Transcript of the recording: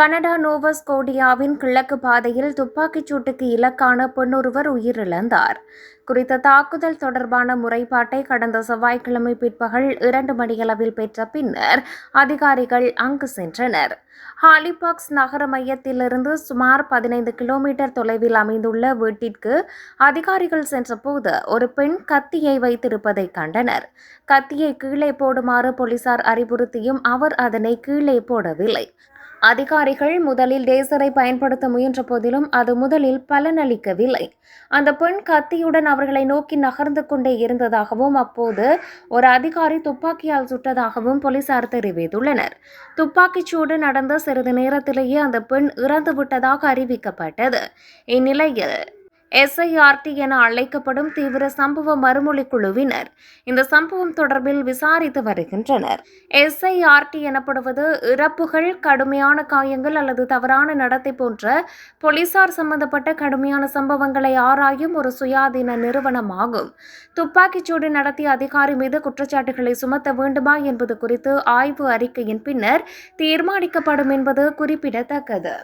Canada நோவஸ்கோடியாவின் கிழக்கு பாதையில் துப்பாக்கிச் சூட்டுக்கு இலக்கான பெண்ணொருவர் உயிரிழந்தார். குறித்த தாக்குதல் தொடர்பான முறைப்பாட்டை கடந்த செவ்வாய்க்கிழமை பிற்பகல் இரண்டு மணியளவில் பெற்ற பின்னர் அதிகாரிகள் அங்கு சென்றனர். ஹாலிபாக்ஸ் நகர மையத்திலிருந்து சுமார் பதினைந்து கிலோமீட்டர் தொலைவில் அமைந்துள்ள வீட்டிற்கு அதிகாரிகள் சென்றபோது ஒரு பெண் கத்தியை வைத்திருப்பதை கண்டனர். கத்தியை கீழே போடுமாறு போலீசார் அறிவுறுத்தியும் அவர் அதனை கீழே போடவில்லை. அதிகாரிகள் முதலில் டேசரை பயன்படுத்த முயன்ற போதிலும் அது முதலில் பலனளிக்கவில்லை. அந்த பெண் கத்தியுடன் அவர்களை நோக்கி நகர்ந்து கொண்டே இருந்ததாகவும் அப்போது ஒரு அதிகாரி துப்பாக்கியால் சுட்டதாகவும் போலீசார் தெரிவித்துள்ளனர். துப்பாக்கிச் சூடு நடந்த சிறிது நேரத்திலேயே அந்த பெண் இறந்து விட்டதாக அறிவிக்கப்பட்டது. இந்நிலையில் எஸ்ஐஆர்டி என அழைக்கப்படும் தீவிர சம்பவ மறுமொழி குழுவினர் இந்த சம்பவம் தொடர்பில் விசாரித்து வருகின்றனர். எஸ்ஐஆர்டி எனப்படுவது இறப்புகள் கடுமையான காயங்கள் அல்லது தவறான நடத்தை போன்ற போலீசார் சம்பந்தப்பட்ட கடுமையான சம்பவங்களை ஆராயும் ஒரு சுயாதீன நிறுவனமாகும். துப்பாக்கிச்சூடு நடத்திய அதிகாரி மீது குற்றச்சாட்டுகளை சுமத்த வேண்டுமா என்பது குறித்து ஆய்வு அறிக்கையின் பின்னர் தீர்மானிக்கப்படும் என்பது குறிப்பிடத்தக்கது.